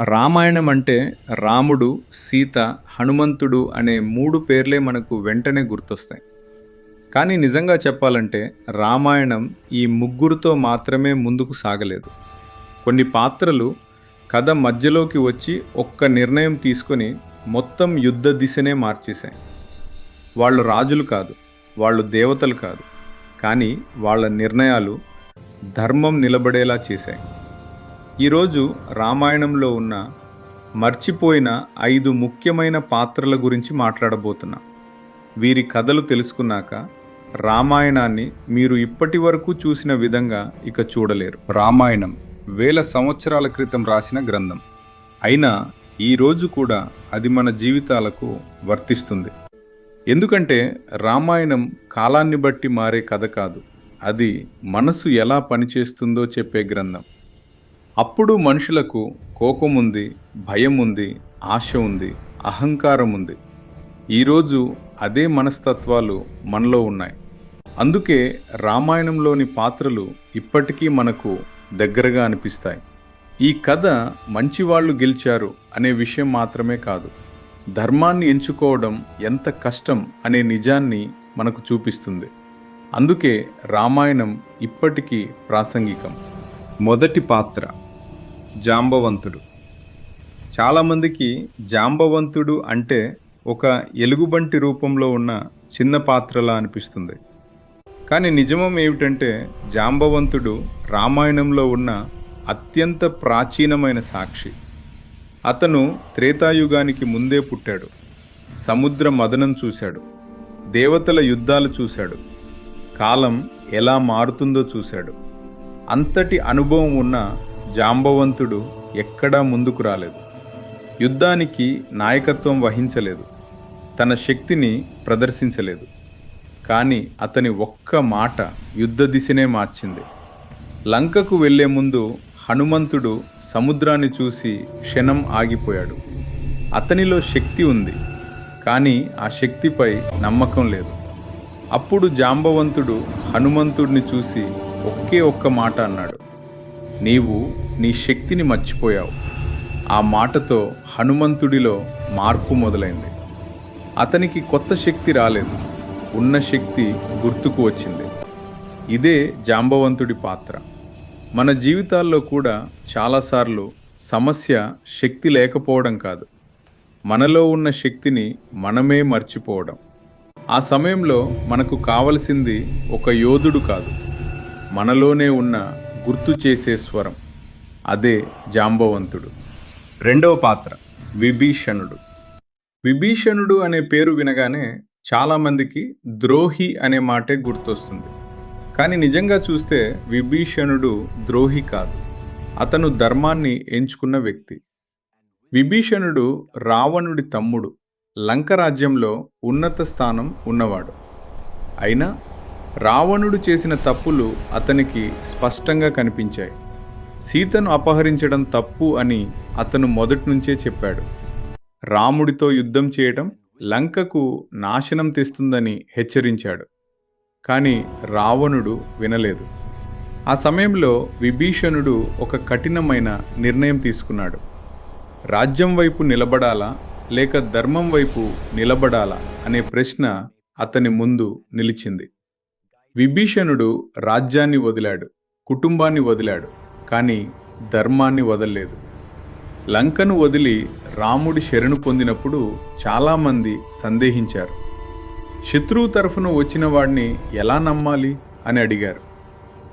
రామాయణం అంటే రాముడు సీత హనుమంతుడు అనే మూడు పేర్లే మనకు వెంటనే గుర్తొస్తాయి. కానీ నిజంగా చెప్పాలంటే రామాయణం ఈ ముగ్గురితో మాత్రమే ముందుకు సాగలేదు. కొన్ని పాత్రలు కథ మధ్యలోకి వచ్చి ఒక్క నిర్ణయం తీసుకొని మొత్తం యుద్ధ దిశనే మార్చేశాయి. వాళ్ళు రాజులు కాదు వాళ్ళు దేవతలు కాదు కానీ వాళ్ళ నిర్ణయాలు ధర్మం నిలబడేలా చేశాయి. ఈరోజు రామాయణంలో ఉన్న మర్చిపోయిన ఐదు ముఖ్యమైన పాత్రల గురించి మాట్లాడబోతున్నా. వీరి కథలు తెలుసుకున్నాక రామాయణాన్ని మీరు ఇప్పటి వరకు చూసిన విధంగా ఇక చూడలేరు. రామాయణం వేల సంవత్సరాల క్రితం రాసిన గ్రంథం. అయినా ఈరోజు కూడా అది మన జీవితాలకు వర్తిస్తుంది. ఎందుకంటే రామాయణం కాలాన్ని బట్టి మారే కథ కాదు. అది మనసు ఎలా పనిచేస్తుందో చెప్పే గ్రంథం. అప్పుడు మనుషులకు కోపం ఉంది భయం ఉంది ఆశ ఉంది అహంకారం ఉంది ఈరోజు అదే మనస్తత్వాలు మనలో ఉన్నాయి. అందుకే రామాయణంలోని పాత్రలు ఇప్పటికీ మనకు దగ్గరగా అనిపిస్తాయి. ఈ కథ మంచివాళ్ళు గెలిచారు అనే విషయం మాత్రమే కాదు. ధర్మాన్ని ఎంచుకోవడం ఎంత కష్టం అనే నిజాన్ని మనకు చూపిస్తుంది. అందుకే రామాయణం ఇప్పటికీ ప్రాసంగికం. మొదటి పాత్ర. జాంబవంతుడు. చాలామందికి జాంబవంతుడు అంటే ఒక ఎలుగుబంటి రూపంలో ఉన్న చిన్న పాత్రలా అనిపిస్తుంది. కానీ నిజమం ఏమిటంటే జాంబవంతుడు రామాయణంలో ఉన్న అత్యంత ప్రాచీనమైన సాక్షి. అతను త్రేతాయుగానికి ముందే పుట్టాడు. సముద్ర మదనం చూశాడు. దేవతల యుద్ధాలు చూశాడు. కాలం ఎలా మారుతుందో చూశాడు. అంతటి అనుభవం ఉన్న జాంబవంతుడు ఎక్కడా ముందుకు రాలేదు. యుద్ధానికి నాయకత్వం వహించలేదు. తన శక్తిని ప్రదర్శించలేదు. కానీ అతని ఒక్క మాట యుద్ధ దిశనే మార్చింది. లంకకు వెళ్ళే ముందు హనుమంతుడు సముద్రాన్ని చూసి క్షణం ఆగిపోయాడు. అతనిలో శక్తి ఉంది కానీ ఆ శక్తిపై నమ్మకం లేదు. అప్పుడు జాంబవంతుడు హనుమంతుడిని చూసి ఒకే ఒక్క మాట అన్నాడు. నీవు నీ శక్తిని మర్చిపోయావు. ఆ మాటతో హనుమంతుడిలో మార్పు మొదలైంది. అతనికి కొత్త శక్తి రాలేదు. ఉన్న శక్తి గుర్తుకు వచ్చింది. ఇదే జాంబవంతుడి పాత్ర. మన జీవితాల్లో కూడా చాలాసార్లు సమస్య శక్తి లేకపోవడం కాదు. మనలో ఉన్న శక్తిని మనమే మర్చిపోవడం. ఆ సమయంలో మనకు కావలసింది ఒక యోధుడు కాదు. మనలోనే ఉన్న గుర్తు చేసే స్వరం. అదే జాంబవంతుడు. రెండవ పాత్ర విభీషణుడు. విభీషణుడు అనే పేరు వినగానే చాలామందికి ద్రోహి అనే మాటే గుర్తొస్తుంది. కానీ నిజంగా చూస్తే విభీషణుడు ద్రోహి కాదు. అతను ధర్మాన్ని ఎంచుకున్న వ్యక్తి. విభీషణుడు రావణుడి తమ్ముడు. లంక రాజ్యంలో ఉన్నత స్థానం ఉన్నవాడు. అయినా రావణుడు చేసిన తప్పులు అతనికి స్పష్టంగా కనిపించాయి. సీతను అపహరించడం తప్పు అని అతను మొదటి నుంచే చెప్పాడు. రాముడితో యుద్ధం చేయడం లంకకు నాశనం తెస్తుందని హెచ్చరించాడు. కానీ రావణుడు వినలేదు. ఆ సమయంలో విభీషణుడు ఒక కఠినమైన నిర్ణయం తీసుకున్నాడు. రాజ్యం వైపు నిలబడాలా లేక ధర్మం వైపు నిలబడాలా అనే ప్రశ్న అతని ముందు నిలిచింది. విభీషణుడు రాజ్యాన్ని వదిలాడు కుటుంబాన్ని వదిలాడు కానీ ధర్మాన్ని వదలలేదు. లంకను వదిలి రాముడి శరణు పొందినప్పుడు చాలామంది సందేహించారు. శత్రువు తరఫున వచ్చిన వాడిని ఎలా నమ్మాలి? అని అడిగారు.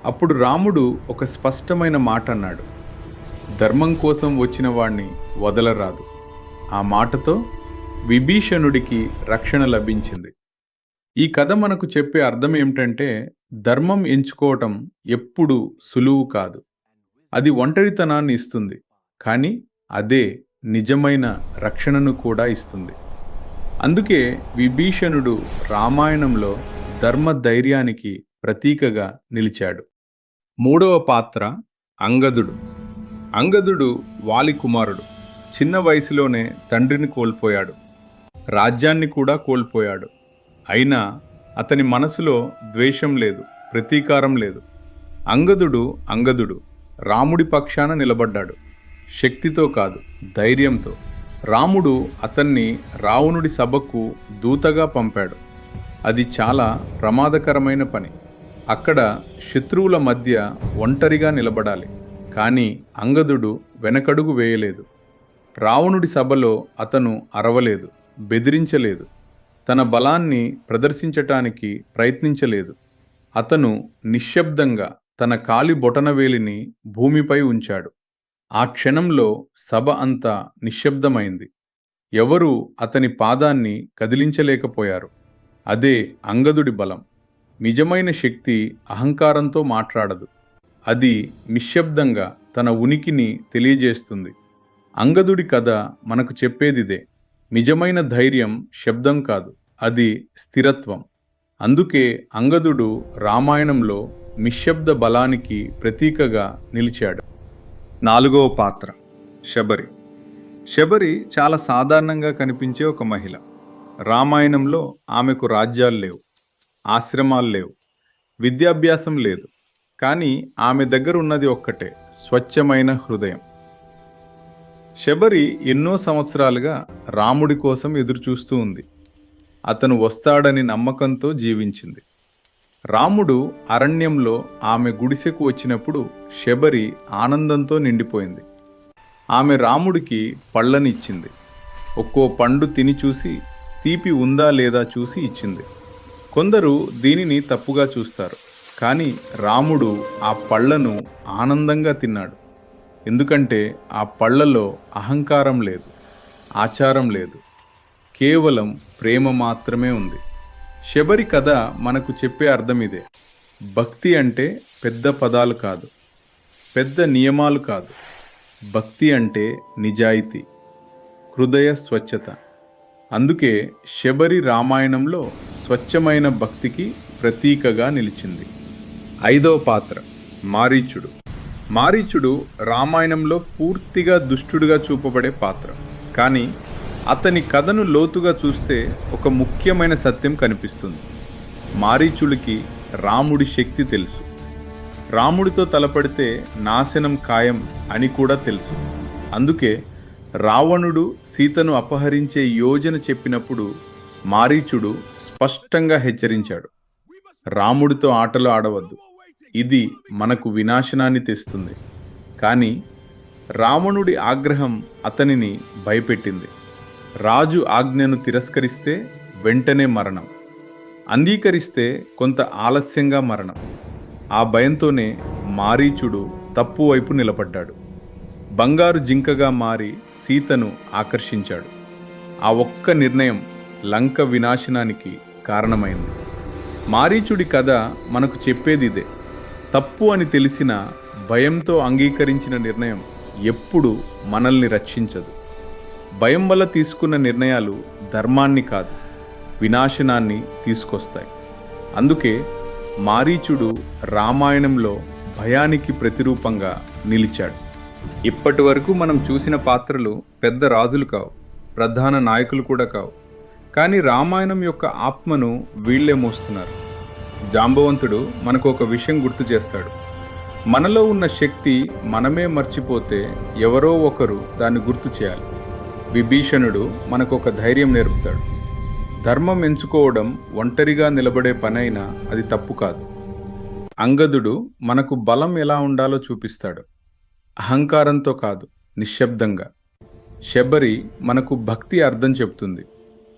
అప్పుడు రాముడు ఒక స్పష్టమైన మాట అన్నాడు. ధర్మం కోసం వచ్చిన వాణ్ణి వదలరాదు. ఆ మాటతో విభీషణుడికి రక్షణ లభించింది. ఈ కథ మనకు చెప్పే అర్థం ఏమిటంటే ధర్మం ఎంచుకోవటం ఎప్పుడూ సులువు కాదు. అది ఒంటరితనాన్ని ఇస్తుంది. కానీ అదే నిజమైన రక్షణను కూడా ఇస్తుంది. అందుకే విభీషణుడు రామాయణంలో ధర్మ ధైర్యానికి ప్రతీకగా నిలిచాడు. మూడవ పాత్ర అంగదుడు. అంగదుడు వాలి కుమారుడు చిన్న వయసులోనే తండ్రిని కోల్పోయాడు. రాజ్యాన్ని కూడా కోల్పోయాడు. అయినా అతని మనసులో ద్వేషం లేదు ప్రతీకారం లేదు. అంగదుడు అంగదుడు రాముడి పక్షాన నిలబడ్డాడు. శక్తితో కాదు ధైర్యంతో. రాముడు అతన్ని రావణుడి సభకు దూతగా పంపాడు. అది చాలా ప్రమాదకరమైన పని. అక్కడ శత్రువుల మధ్య ఒంటరిగా నిలబడాలి. కానీ అంగదుడు వెనకడుగు వేయలేదు. రావణుడి సభలో అతను అరవలేదు బెదిరించలేదు. తన బలాన్ని ప్రదర్శించటానికి ప్రయత్నించలేదు. అతను నిశ్శబ్దంగా తన కాలి బొటనవేలిని భూమిపై ఉంచాడు. ఆ క్షణంలో సభ అంతా నిశ్శబ్దమైంది. ఎవరూ అతని పాదాన్ని కదిలించలేకపోయారు. అదే అంగదుడి బలం. నిజమైన శక్తి అహంకారంతో మాట్లాడదు. అది నిశ్శబ్దంగా తన ఉనికిని తెలియజేస్తుంది. అంగదుడి కథ మనకు చెప్పేదిదే. నిజమైన ధైర్యం శబ్దం కాదు అది స్థిరత్వం. అందుకే అంగదుడు రామాయణంలో నిశ్శబ్ద బలానికి ప్రతీకగా నిలిచాడు. నాలుగవ పాత్ర శబరి. శబరి చాలా సాధారణంగా కనిపించే ఒక మహిళ. రామాయణంలో ఆమెకు రాజ్యాలు లేవు ఆశ్రమాలు లేవు విద్యాభ్యాసం లేదు. కానీ ఆమె దగ్గర ఉన్నది ఒక్కటే స్వచ్ఛమైన హృదయం. శబరి ఎన్నో సంవత్సరాలుగా రాముడి కోసం ఎదురుచూస్తూ ఉంది. అతను వస్తాడని నమ్మకంతో జీవించింది. రాముడు అరణ్యంలో ఆమె గుడిసెకు వచ్చినప్పుడు శబరి ఆనందంతో నిండిపోయింది. ఆమె రాముడికి పళ్ళనిచ్చింది. ఒక్కో పండు తిని చూసి తీపి ఉందా లేదా చూసి ఇచ్చింది. కొందరు దీనిని తప్పుగా చూస్తారు. కానీ రాముడు ఆ పళ్ళను ఆనందంగా తిన్నాడు. ఎందుకంటే ఆ పళ్ళలో అహంకారం లేదు ఆచారం లేదు. కేవలం ప్రేమ మాత్రమే ఉంది. శబరి కథ మనకు చెప్పే అర్థం ఇదే. భక్తి అంటే పెద్ద పదాలు కాదు పెద్ద నియమాలు కాదు. భక్తి అంటే నిజాయితీ హృదయ స్వచ్ఛత. అందుకే శబరి రామాయణంలో స్వచ్ఛమైన భక్తికి ప్రతీకగా నిలిచింది. ఐదవ పాత్ర మారీచుడు. మారీచుడు రామాయణంలో పూర్తిగా దుష్టుడుగా చూపబడే పాత్ర. కానీ అతని కథను లోతుగా చూస్తే ఒక ముఖ్యమైన సత్యం కనిపిస్తుంది. మారీచుడికి రాముడి శక్తి తెలుసు. రాముడితో తలపడితే నాశనం ఖాయం అని కూడా తెలుసు. అందుకే రావణుడు సీతను అపహరించే యోజన చెప్పినప్పుడు మారీచుడు స్పష్టంగా హెచ్చరించాడు. రాముడితో ఆటలు ఆడవద్దు. ఇది మనకు వినాశనాన్ని తెస్తుంది. కానీ రావణుడి ఆగ్రహం అతనిని భయపెట్టింది. రాజు ఆజ్ఞను తిరస్కరిస్తే వెంటనే మరణం. అంగీకరిస్తే కొంత ఆలస్యంగా మరణం. ఆ భయంతోనే మారీచుడు తప్పు వైపు నిలబడ్డాడు. బంగారు జింకగా మారి సీతను ఆకర్షించాడు. ఆ ఒక్క నిర్ణయం లంక వినాశనానికి కారణమైంది. మారీచుడి కథ మనకు చెప్పేది ఇదే తప్పు అని తెలిసిన భయంతో అంగీకరించిన నిర్ణయం ఎప్పుడు మనల్ని రక్షించదు. భయం వల్ల తీసుకున్న నిర్ణయాలు ధర్మాన్ని కాదు వినాశనాన్ని తీసుకొస్తాయి. అందుకే మారీచుడు రామాయణంలో భయానికి ప్రతిరూపంగా నిలిచాడు. ఇప్పటి వరకు మనం చూసిన పాత్రలు పెద్ద రాజులు కావు ప్రధాన నాయకులు కూడా కావు. కానీ రామాయణం యొక్క ఆత్మను వీళ్ళే మోస్తున్నారు. జాంబవంతుడు మనకు ఒక విషయం గుర్తు చేస్తాడు. మనలో ఉన్న శక్తి మనమే మర్చిపోతే ఎవరో ఒకరు దాన్ని గుర్తు చేయాలి. విభీషణుడు మనకు ఒక ధైర్యం నేర్పుతాడు. ధర్మం ఎంచుకోవడం ఒంటరిగా నిలబడే పనైనా అది తప్పు కాదు. అంగదుడు మనకు బలం ఎలా ఉండాలో చూపిస్తాడు. అహంకారంతో కాదు నిశ్శబ్దంగా. శబరి మనకు భక్తి అర్థం చెప్తుంది.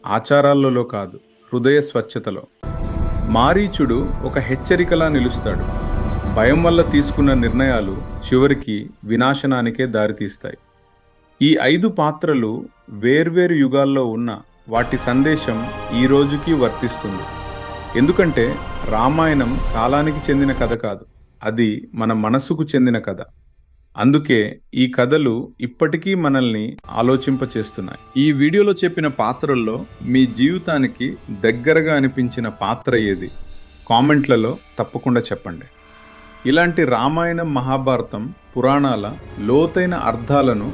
ఆచారాలలో కాదు హృదయ స్వచ్ఛతలో. మారీచుడు ఒక హెచ్చరికలా నిలుస్తాడు. భయం వల్ల తీసుకున్న నిర్ణయాలు చివరికి వినాశనానికే దారితీస్తాయి. ఈ ఐదు పాత్రలు వేర్వేరు యుగాల్లో ఉన్న వాటి సందేశం ఈ రోజుకి వర్తిస్తుంది. ఎందుకంటే రామాయణం కాలానికి చెందిన కథ కాదు. అది మన మనసుకు చెందిన కథ. అందుకే ఈ కథలు ఇప్పటికీ మనల్ని ఆలోచింపచేస్తున్నాయి. ఈ వీడియోలో చెప్పిన పాత్రల్లో మీ జీవితానికి దగ్గరగా అనిపించిన పాత్ర ఏది? కామెంట్లలో తప్పకుండా చెప్పండి. ఇలాంటి రామాయణం మహాభారతం పురాణాల లోతైన అర్థాలను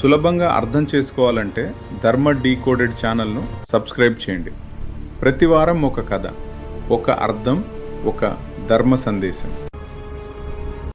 సులభంగా అర్థం చేసుకోవాలంటే ధర్మ డీకోడెడ్ ఛానల్ను సబ్స్క్రైబ్ చేయండి. ప్రతివారం ఒక కథ ఒక అర్థం ఒక ధర్మ సందేశం.